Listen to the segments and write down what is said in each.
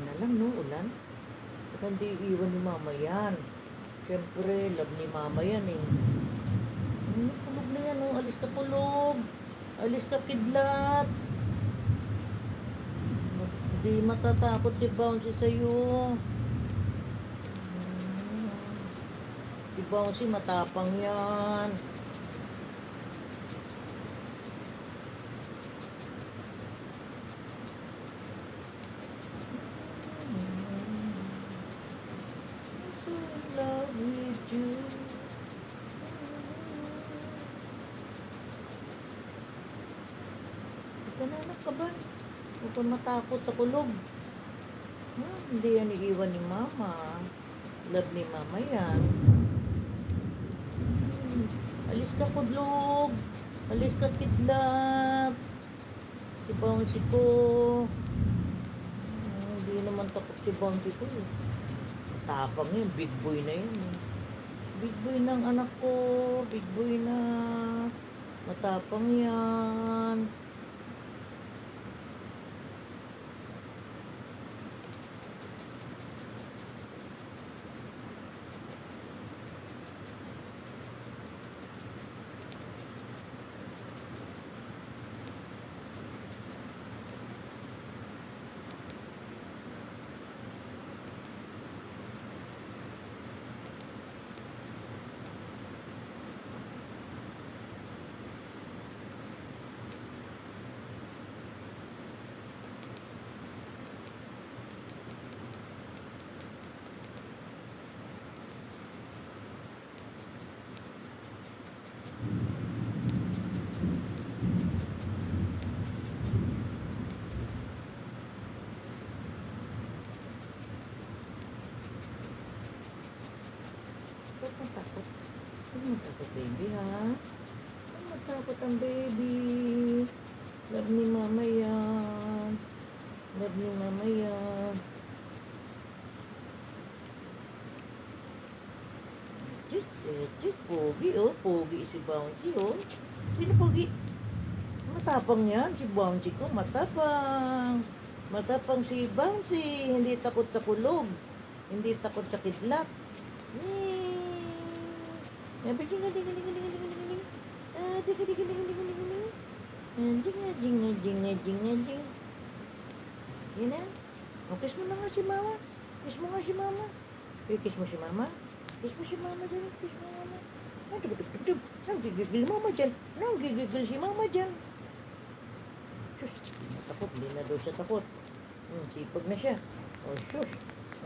lang, no? Ulan. Saka hindi iwan ni mama yan. Siyempre, love ni mama yan eh. Hmm, kulog na yan, oh. Alis ka kulog. Alis ka kidlat. Hindi matatakot si Bouncy sa'yo. Hmm. Si Bouncy matapang yan. So love with you. Ka na anak ka ba? Huwag matakot sa kulog. Hmm, hindi yan iiwan ni mama. Love ni mama yan. Hmm, alis ka kudlog. Alis ka kidlat. Si Bouncy ko. Hmm, hindi naman takot si Bouncy ko eh. Tapang yun, big boy na yun. eh. Big boy ng anak ko, big boy na. Matapang yan. Huwag kang takot. Huwag mong takot, baby, ha? Huwag mong takot ang baby. Love ni mama yan. Love ni mama yan. Diyos, eh, Diyos, pogi, oh. Pogi si Bouncy, oh. Sino pogi? Matapang yan, si Bouncy ko. Matapang. Matapang si Bouncy. Hindi takot sa kulog. Hindi takot sa kidlat. Yabi jinga jinga jinga jinga jinga jinga jinga. Ah, jinga jinga jinga jinga jinga jinga. Jinga jinga jinga jinga jinga. Yan na. O, kiss mo na nga si mama. Kiss mo nga si mama. Okay, kiss mo si mama. Kiss mo si mama dyan. Kiss mo mama. Tub. Nanggigigil mama dyan. Nanggigigil si mama dyan. Sus, takot. Hindi na daw siya takot. Hmm, sipag na siya. Oh, sus.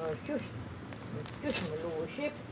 Oh, sus. Oh, sus.